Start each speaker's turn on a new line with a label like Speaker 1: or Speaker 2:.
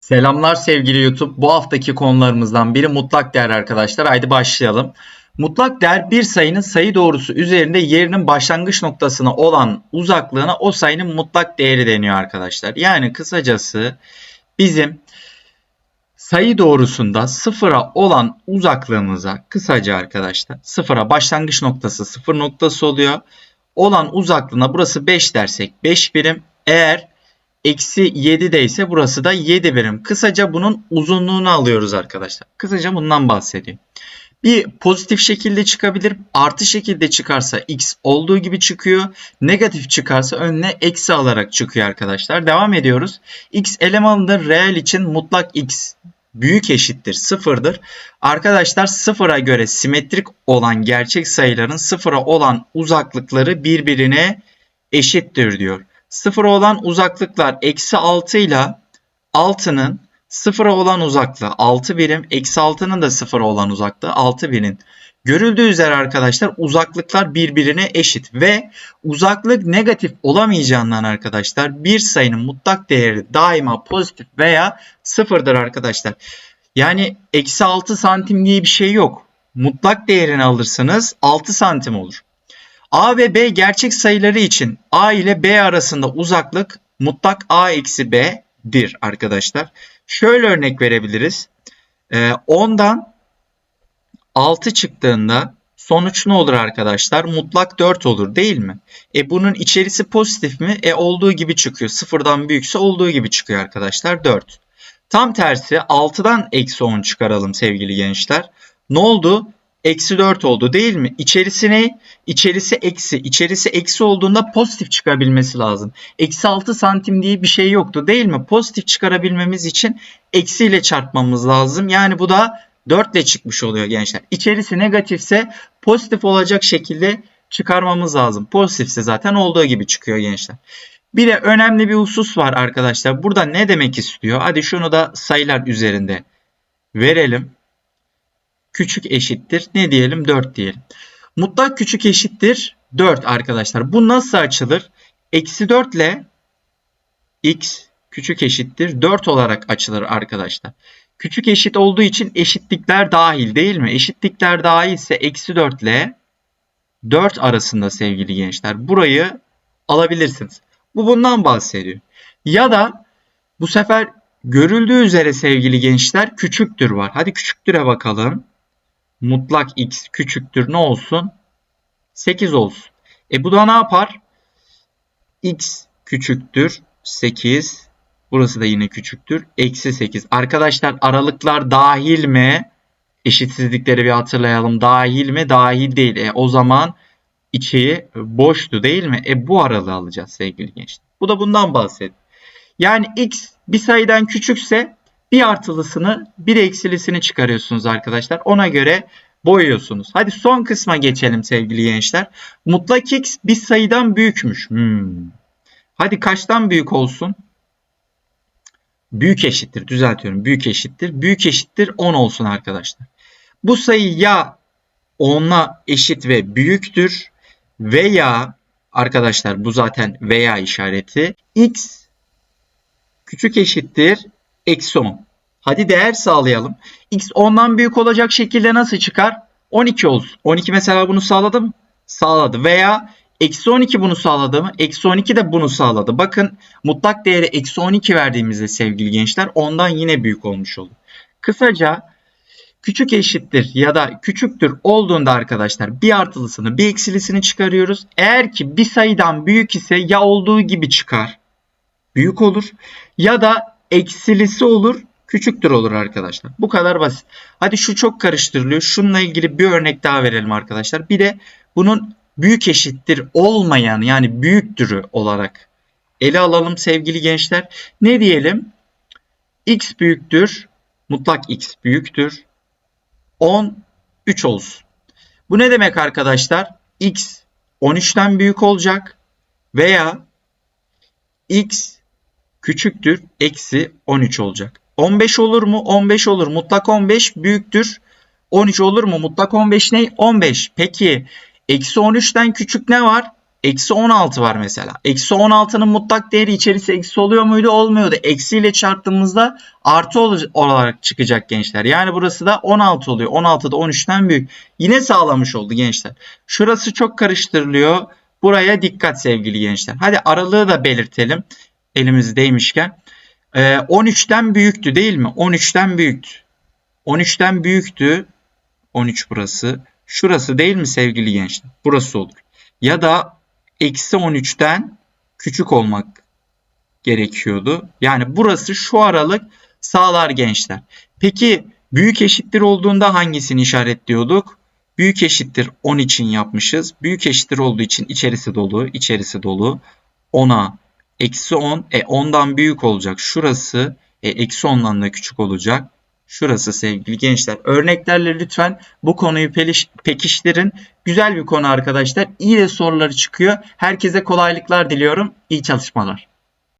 Speaker 1: Selamlar sevgili YouTube. Bu haftaki konularımızdan biri mutlak değer arkadaşlar. Haydi başlayalım. Mutlak değer bir sayının sayı doğrusu üzerinde yerinin başlangıç noktasına olan uzaklığına o sayının mutlak değeri deniyor arkadaşlar. Yani kısacası bizim sayı doğrusunda sıfıra olan uzaklığımıza kısaca arkadaşlar sıfıra başlangıç noktası sıfır noktası oluyor. Olan uzaklığına burası 5 dersek 5 birim. Eğer eksi 7 de ise burası da 7 birim. Kısaca bunun uzunluğunu alıyoruz arkadaşlar. Kısaca bundan bahsedeyim. Bir pozitif şekilde çıkabilir. Artı şekilde çıkarsa x olduğu gibi çıkıyor. Negatif çıkarsa önüne eksi alarak çıkıyor arkadaşlar. Devam ediyoruz. x elemanıdır. Reel için mutlak x büyük eşittir sıfırdır. Arkadaşlar sıfıra göre simetrik olan gerçek sayıların sıfıra olan uzaklıkları birbirine eşittir diyor. Sıfıra olan uzaklıklar eksi 6 ile 6'nın sıfıra olan uzaklığı 6 birim. Eksi 6'nın da sıfıra olan uzaklığı 6 birim. Görüldüğü üzere arkadaşlar uzaklıklar birbirine eşit ve uzaklık negatif olamayacağından arkadaşlar bir sayının mutlak değeri daima pozitif veya sıfırdır arkadaşlar. Yani eksi 6 santim diye bir şey yok. Mutlak değerini alırsanız 6 santim olur. A ve B gerçek sayıları için A ile B arasında uzaklık mutlak A eksi B'dir arkadaşlar. Şöyle örnek verebiliriz. Ee, 10'dan 6 çıktığında sonuç ne olur arkadaşlar? Mutlak 4 olur değil mi? E bunun içerisi pozitif mi? E olduğu gibi çıkıyor. Sıfırdan büyükse olduğu gibi çıkıyor arkadaşlar 4. Tam tersi 6'dan eksi 10 çıkaralım sevgili gençler. Ne oldu? Eksi 4 oldu değil mi? İçerisi ne? İçerisi eksi. İçerisi eksi olduğunda pozitif çıkabilmesi lazım. Eksi 6 santim diye bir şey yoktu değil mi? Pozitif çıkarabilmemiz için eksiyle çarpmamız lazım. Yani bu da 4 ile çıkmış oluyor gençler. İçerisi negatifse pozitif olacak şekilde çıkarmamız lazım. Pozitifse zaten olduğu gibi çıkıyor gençler. Bir de önemli bir husus var arkadaşlar. Burada ne demek istiyor? Hadi şunu da sayılar üzerinde verelim küçük eşittir. Ne diyelim? 4 diyelim. Mutlak küçük eşittir 4 arkadaşlar. Bu nasıl açılır? Eksi 4 ile x küçük eşittir 4 olarak açılır arkadaşlar. Küçük eşit olduğu için eşitlikler dahil değil mi? Eşitlikler dahil ise eksi 4 ile 4 arasında sevgili gençler. Burayı alabilirsiniz. Bu bundan bahsediyor. Ya da bu sefer görüldüğü üzere sevgili gençler küçüktür var. Hadi küçüktüre bakalım mutlak x küçüktür ne olsun? 8 olsun. E bu da ne yapar? x küçüktür 8. Burası da yine küçüktür. Eksi 8. Arkadaşlar aralıklar dahil mi? Eşitsizlikleri bir hatırlayalım. Dahil mi? Dahil değil. E, o zaman içi boştu değil mi? E bu aralığı alacağız sevgili gençler. Bu da bundan bahsediyor. Yani x bir sayıdan küçükse bir artılısını bir eksilisini çıkarıyorsunuz arkadaşlar. Ona göre boyuyorsunuz. Hadi son kısma geçelim sevgili gençler. Mutlak x bir sayıdan büyükmüş. Hmm. Hadi kaçtan büyük olsun? Büyük eşittir. Düzeltiyorum. Büyük eşittir. Büyük eşittir 10 olsun arkadaşlar. Bu sayı ya 10'la eşit ve büyüktür veya arkadaşlar bu zaten veya işareti x küçük eşittir eksi 10. Hadi değer sağlayalım. X 10'dan büyük olacak şekilde nasıl çıkar? 12 olsun. 12 mesela bunu sağladı mı? Sağladı. Veya eksi 12 bunu sağladı mı? Eksi 12 de bunu sağladı. Bakın mutlak değeri eksi 12 verdiğimizde sevgili gençler ondan yine büyük olmuş olur. Kısaca küçük eşittir ya da küçüktür olduğunda arkadaşlar bir artılısını bir eksilisini çıkarıyoruz. Eğer ki bir sayıdan büyük ise ya olduğu gibi çıkar. Büyük olur ya da eksilisi olur küçüktür olur arkadaşlar. Bu kadar basit. Hadi şu çok karıştırılıyor. Şununla ilgili bir örnek daha verelim arkadaşlar. Bir de bunun büyük eşittir olmayan yani büyüktürü olarak ele alalım sevgili gençler. Ne diyelim? x büyüktür. Mutlak x büyüktür. 10 3 olsun. Bu ne demek arkadaşlar? x 13'ten büyük olacak veya x küçüktür eksi 13 olacak. 15 olur mu? 15 olur. Mutlak 15 büyüktür. 13 olur mu? Mutlak 15 ne? 15. Peki eksi 13'ten küçük ne var? Eksi 16 var mesela. Eksi 16'nın mutlak değeri içerisi eksi oluyor muydu? Olmuyordu. Eksiyle çarptığımızda artı ol- olarak çıkacak gençler. Yani burası da 16 oluyor. 16 da 13'ten büyük. Yine sağlamış oldu gençler. Şurası çok karıştırılıyor. Buraya dikkat sevgili gençler. Hadi aralığı da belirtelim. Elimizdeymişken. Ee, 13'ten büyüktü değil mi? 13'ten büyüktü. 13'ten büyüktü. 13 burası. Şurası değil mi sevgili gençler? Burası olur. Ya da eksi 13'ten küçük olmak gerekiyordu. Yani burası şu aralık sağlar gençler. Peki büyük eşittir olduğunda hangisini işaretliyorduk? Büyük eşittir 10 için yapmışız. Büyük eşittir olduğu için içerisi dolu, içerisi dolu. 10'a eksi 10, e 10'dan büyük olacak şurası, e eksi 10'dan da küçük olacak. Şurası sevgili gençler. Örneklerle lütfen bu konuyu pekiştirin. Güzel bir konu arkadaşlar. İyi de soruları çıkıyor. Herkese kolaylıklar diliyorum. İyi çalışmalar.